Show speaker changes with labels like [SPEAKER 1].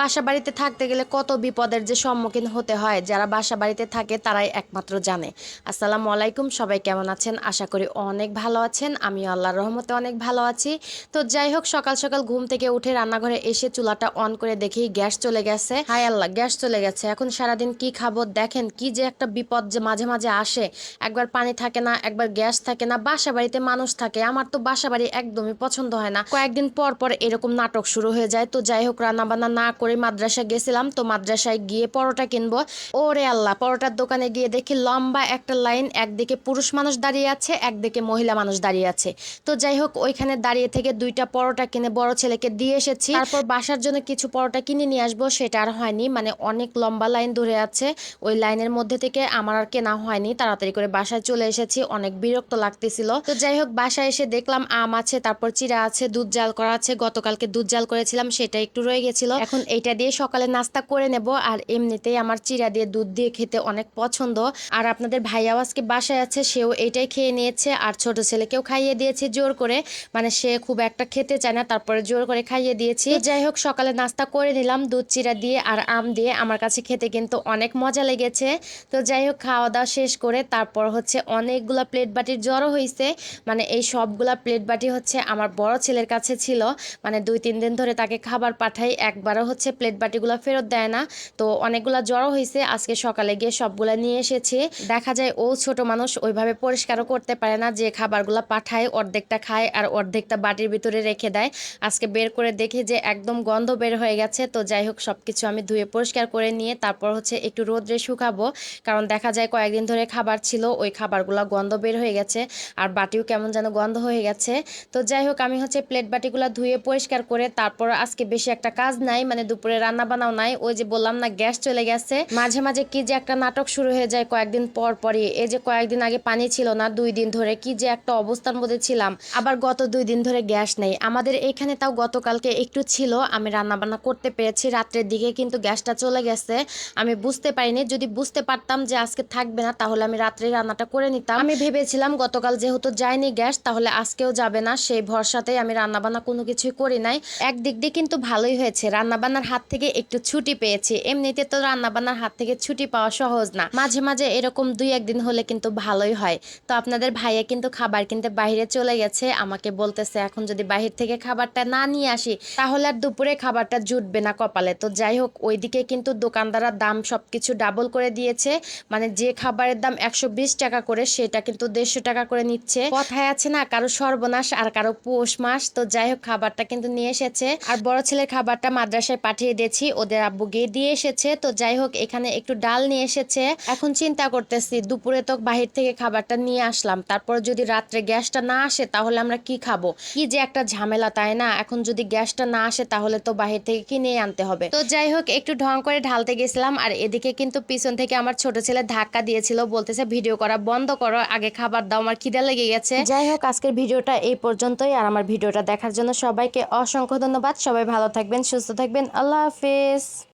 [SPEAKER 1] বাসা বাড়িতে থাকতে গেলে কত বিপদের যে সম্মুখীন হতে হয়, যারা বাসা বাড়িতে থাকে তারাই একমাত্র জানে। আসসালামু আলাইকুম, সবাই কেমন আছেন? আশা করি অনেক ভালো আছেন। আমি আল্লাহর রহমতে অনেক ভালো আছি। তো যাই হোক, সকাল সকাল ঘুম থেকে উঠে রান্নাঘরে এসে চুলাটা অন করে দেখি গ্যাস চলে গেছে। হায় আল্লাহ, গ্যাস চলে গেছে। এখন সারাদিন কি খাব? দেখেন কি যে একটা বিপদ যে মাঝে মাঝে আসে। একবার পানি থাকে না, একবার গ্যাস থাকে না বাসা বাড়িতে মানুষ থাকে। আমার তো বাসা বাড়ি একদমই পছন্দ হয় না। কয়েকদিন পর পর এরকম নাটক শুরু হয়ে যায়। তো যাই হোক রান্না বান্না না করে মাদ্রাসা গেছিলাম, তো মাদ্রাসায় গিয়ে পরোটা কিনবো। ওরে আল্লাহ, পরোটার দোকানে গিয়ে দেখি লম্বা একটা লাইন, একদিকে পুরুষ মানুষ দাঁড়িয়ে আছে, একদিকে মহিলা মানুষ দাঁড়িয়ে আছে। তো যাই হোক, ওইখানে দাঁড়িয়ে থেকে দুইটা পরোটা কিনে বড় ছেলেকে দিয়ে এসেছি। তারপর বাসার জন্য কিছু পরোটা কিনে নিয়ে আসব, সেটা আর হয়নি। মানে অনেক লম্বা লাইন ধরে আছে, ওই লাইনের মধ্যে থেকে আমার আর কেনা হয়নি। তাড়াতাড়ি করে বাসায় চলে এসেছি, অনেক বিরক্ত লাগতেছিল। তো যাই হোক, বাসায় এসে দেখলাম আম আছে, তারপর চিরা আছে, দুধ জাল করা আছে। গতকালকে দুধ জাল করেছিলাম, সেটা একটু রয়ে গেছিল। এখন এইটা দিয়ে সকালে নাস্তা করে নেব আর এমনিতেই আমার চিরা দিয়ে দুধ দিয়ে খেতে অনেক পছন্দ। আর আপনাদের ভাইয়াও আজকে বাসায় আছে, সেও এটাই খেয়ে নিয়েছে আর ছোট ছেলেকেও খাইয়ে দিয়েছে জোর করে। মানে সে খুব একটা খেতে চায় না, তারপরে জোর করে খাইয়ে দিয়েছি। যাই হোক, সকালে নাস্তা করে নিলাম দুধ, চিরা দিয়ে আর আম দিয়ে। আমার কাছে খেতে কিন্তু অনেক মজা লেগেছে। তো যাই হোক, খাওয়া দাওয়া শেষ করে তারপর হচ্ছে অনেকগুলো প্লেট বাটির জড়ো হয়েছে মানে এই সবগুলা প্লেট বাটি হচ্ছে আমার বড় ছেলের কাছে ছিল। মানে দুই, তিন দিন ধরে তাকে খাবার পাঠাই, একবারও হচ্ছে প্লেট বাটিগুলো ফেরত দেয় না। তো অনেকগুলা জড়ো হয়েছে আজকে সকালে গিয়ে সবগুলা নিয়ে এসেছি। দেখা যায় ও ছোট মানুষ, ওইভাবে পরিষ্কারও করতে পারে না, যে খাবারগুলো পাঠায়, অর্ধেকটা খায় আর অর্ধেকটা বাটির ভিতরে রেখে দেয়। আজকে বের করে দেখি যে একদম গন্ধ বের হয়ে গেছে, তো যাই হোক সব কিছু আমি ধুয়ে পরিষ্কার করে নিয়ে তারপর হচ্ছে একটু রোদ্রে শুকাবো। কারণ দেখা যায় কয়েকদিন ধরে খাবার ছিল, ওই খাবারগুলো গন্ধ বের হয়ে গেছে আর বাটিও কেমন যেন গন্ধ হয়ে গেছে। তো যাই হোক, আমি হচ্ছে প্লেট বাটিগুলো ধুয়ে পরিষ্কার করে তারপর আজকে বেশি একটা কাজ নাই মানে দুপুরে রান্না বান্নাও নাই। ওই যে বললাম না, গ্যাস চলে গেছে। মাঝে মাঝে কি যে একটা নাটক শুরু হয়ে যায় কয়েকদিন পর পরই। এই যে কয়েকদিন আগে পানি ছিল না, দুই দিন ধরে কি যে একটা অবস্থার মধ্যে ছিলাম। আবার গত দুই দিন ধরে গ্যাস নেই। আমাদের এখানে তাও গতকালকে একটু ছিল, আমি রান্না বান্না করতে পেরেছি রাত্রের দিকে, কিন্তু গ্যাসটা চলে গেছে। আমি বুঝতে পারিনি, যদি বুঝতে পারতাম যে আজকে থাকবে না, তাহলে আমি রাত্রে রান্নাটা করে নিতাম। আমি ভেবেছিলাম গতকাল যেহেতু যায়নি গ্যাস, তাহলে আজকেও যাবে না। সেই ভরসাতেই আমি রান্না বান্না কোনো কিছুই করি নাই। একদিক দিয়ে কিন্তু ভালোই হয়েছে। রান্না বান্নার হাত থেকে একটু ছুটি পেয়েছি। এমনিতে তো রান্না বান্নার হাত থেকে ছুটি পাওয়া সহজ না। মাঝে মাঝে এরকম দুই একদিন হলে কিন্তু ভালোই হয়। তো আপনাদের ভাইয়া কিন্তু খাবার কিনতে বাইরে চলে গেছে, আমাকে বলতেছে, এখন যদি বাহির থেকে খাবারটা না নিয়ে আসি, তাহলে আর দুপুরে খাবারটা জুটবে না কপালে। তো যাই হোক, ওইদিকে কিন্তু দোকানদাররা দাম সবকিছু ডাবল করে দিয়েছে। মানে যে খাবারের দাম একশো বিশ টাকা করে, সেটা কিন্তু দেড়শো টাকা করে নিচ্ছে। কথায় আছে না, কারও সর্বনাশ আর কারও পৌষ মাস। তো যাই হোক, খাবারটা কিন্তু নিয়ে এসেছে। আর বড় ছেলের খাবারটা মাদ্রাসায় পাঠিয়ে দিয়েছি, ওদের আব্বু গিয়ে দিয়ে এসেছে। তো যাই হোক, এখানে একটু ডাল নিয়ে এসেছে। এখন চিন্তা করতেছি, দুপুরে তো বাহির থেকে খাবারটা নিয়ে আসলাম। তারপর যদি রাত্রে গ্যাসটা না আসে, তাহলে আমরা কি খাব? কি যে একটা ঝামেলা, তাই না? এখন যদি গ্যাসটা না আসে, তাহলে তো বাহির থেকে কিনে আনতে হবে। তো যাই হোক, একটু ঢং করে ঢালতে গেছিলাম, আর এদিকে কিন্তু পিছন থেকে আমার ছোট ছেলে ধাক্কা দিয়েছিল, বলতেছে, ভিডিও করা বন্ধ করো, আগে খাবার দাও, আমার খিদে লেগে গেছে। যাই হোক, আজকের ভিডিওটা এই পর্যন্তই, আর আমার ভিডিওটা দেখার জন্য সবাইকে অসংখ্য ধন্যবাদ। সবাই ভালো থাকবেন, সুস্থ থাকবেন। আল্লাহ হাফেজ।